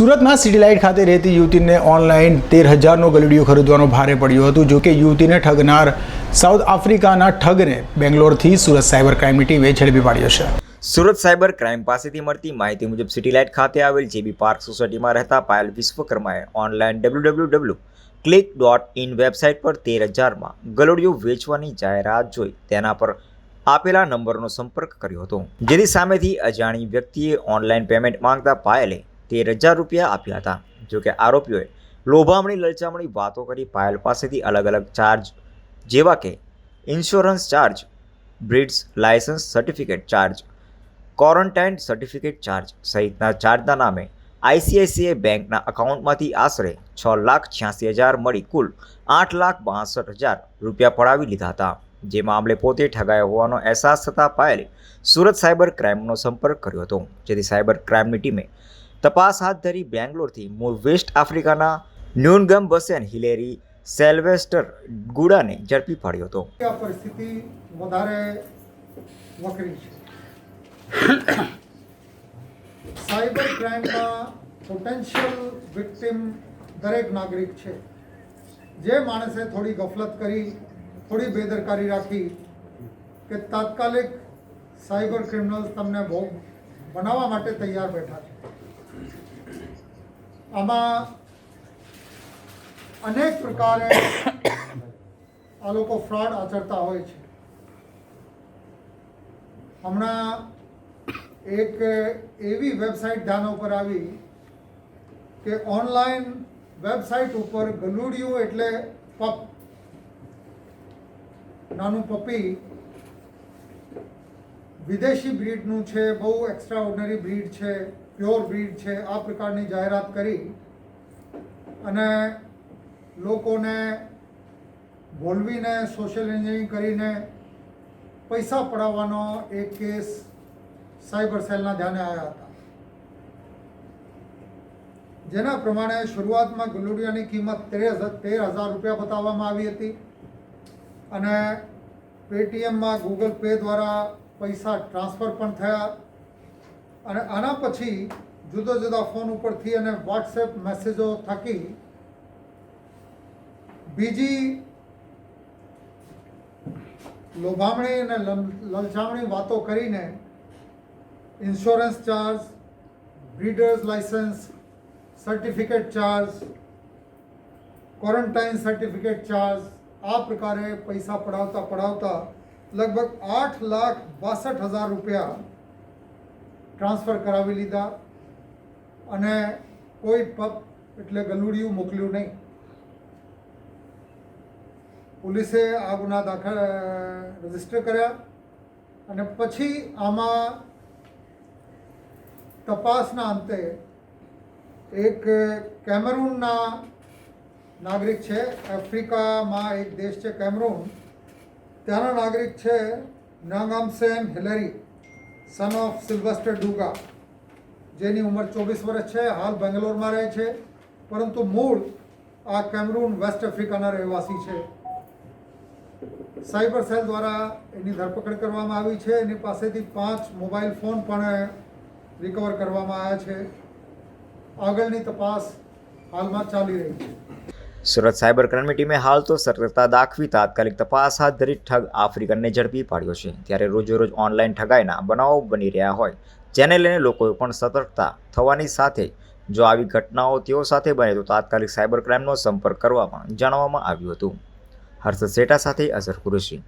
સુરતના city light ખાતે રહેતી યુવતીને ઓનલાઈન તેર હજારનો ગલુડિયો ખરીદવાનો ભારે પડ્યો હતું. જો કે યુવતીને ઠગનાર સાઉથ આફ્રિકાના ઠગને બેંગ્લોરથી સુરત સાયબર ક્રાઇમની ટીમે ઝડપી પાડ્યો છે. સુરત સાયબર ક્રાઇમ પાસેથી મળતી માહિતી મુજબ સિટી લાઇટ ખાતે આવેલ જેબી પાર્ક સોસાયટીમાં રહેતા Payal વિશ્વકર્માએ online W W click dot in website પર તેર હજારમાં ગલોડિયું વેચવાની જાહેરાત જોઈ તેના પર આપેલા નંબરનો સંપર્ક કર્યો હતો. જેની સામેથી અજાણી વ્યક્તિએ ઓનલાઈન પેમેન્ટ માંગતા પાયલે તેર હજાર રૂપિયા આપ્યા હતા. જોકે આરોપીઓએ લોભામણી, લલચામણી વાતો કરી પાયલ પાસેથી અલગ અલગ ચાર્જ જેવા કે insurance charge, breeds license certificate charge, quarantine certificate charge સહિતના ચાર્જના નામે આઈસીઆઈસીઆઈ બેંકના અકાઉન્ટમાંથી આશરે છ લાખ છ્યાસી હજાર મળી કુલ આઠ લાખ બાસઠ હજાર રૂપિયા પડાવી લીધા હતા. જે મામલે પોતે ઠગાયો હોવાનો અહેસાસ થતાં પાયલે સુરત સાયબર ક્રાઇમનો સંપર્ક કર્યો હતો. જેથી સાયબર ક્રાઇમની ટીમે તપાસ હાથ ધરી બેંગ્લોરથી મૂળ વેસ્ટ આફ્રિકાના ન્યુનગમ બસેન હિલેરી સેલ્વેસ્ટર ગુડાને ઝડપી પાડ્યો હતો. પરિસ્થિતિ વધારે વકરી છે. સાયબર ક્રાઇમમાં પોટેન્શિયલ વિક્ટિમ દરેક નાગરિક છે. જે માણસે થોડી ગફલત કરી, થોડી બેદરકારી રાખી કે તાત્કાલિક સાયબર ક્રિમિનલ્સ તમને ભોગ બનાવવા માટે તૈયાર બેઠા છે. આમાં અનેક પ્રકારે આ લોકો ફ્રોડ આચરતા હોય છે. હમણાં એક એવી વેબસાઇટ ધ્યાન ઉપર આવી કે ઓનલાઈન વેબસાઇટ ઉપર ગલુડિયું એટલે પપ. નાનું પપી વિદેશી બ્રીડનું છે, બહુ એક્સ્ટ્રા ઓર્ડનરી બ્રીડ છે. પ્યોર બ્રીડ છે, આ પ્રકારની જાહેરાત કરી અને લોકોને બોલવીને સોશિયલ એન્જિનિયરિંગ કરીને પૈસા પડાવવાનો એક કેસ સાયબર સેલના ધ્યાને આવ્યા હતા. જેના પ્રમાણે શરૂઆતમાં ગલુડિયાની કિંમત તેર તેર હજાર રૂપિયા બતાવવામાં આવી હતી અને પેટીએમમાં ગૂગલ પે દ્વારા પૈસા ટ્રાન્સફર પણ થયા. અને આના પછી જુદા જુદા ફોન ઉપરથી અને વોટ્સએપ મેસેજો થકી બીજી લોભામણી અને લલ- લલચામણી વાતો કરીને insurance charge breeders license certificate charge quarantine certificate charge આ પ્રકારે પૈસા પડાવતા પડાવતા લગભગ આઠ લાખ બાસઠ હજાર રૂપિયા ટ્રાન્સફર કરાવી લીધા અને કોઈ પગ એટલે ગલુડિયું મોકલ્યું નહીં. પોલીસે આ ગુના દાખલ રજિસ્ટર કર્યા અને પછી આમાં તપાસના અંતે એક કેમરૂનના નાગરિક છે, આફ્રિકામાં એક દેશ છે, કેમરૂન. ત્યાંના નાગરિક છે Nagamsen Hillary. Son of Sylvester Duga જેની ઉંમર ચોવીસ વર્ષ છે, હાલ બેંગ્લોરમાં રહે છે, પરંતુ મૂળ આ કેમરૂન, વેસ્ટ આફ્રિકાના રહેવાસી છે. સાયબર સેલ દ્વારા એની ધરપકડ કરવામાં આવી છે, એની પાસેથી પાંચ મોબાઈલ ફોન પણ રિકવર કરવામાં આવ્યા છે. આગળની તપાસ હાલમાં ચાલી રહી છે. સુરત સાયબર ક્રાઇમની ટીમે હાલ તો સતર્કતા દાખવી તાત્કાલિક તપાસ હાથ ધરી ઠગ આફ્રિકનને ઝડપી પાડ્યો છે. ત્યારે રોજેરોજ ઓનલાઈન ઠગાઈના બનાવો બની રહ્યા હોય. જેને લઈને લોકોએ પણ સતર્કતા થવાની સાથે જો આવી ઘટનાઓ તેઓ સાથે બને તો તાત્કાલિક સાયબર ક્રાઇમનો સંપર્ક કરવા પણ જણાવવામાં આવ્યું હતું. હર્ષદ સેટા સાથે અઝર કુરેશી.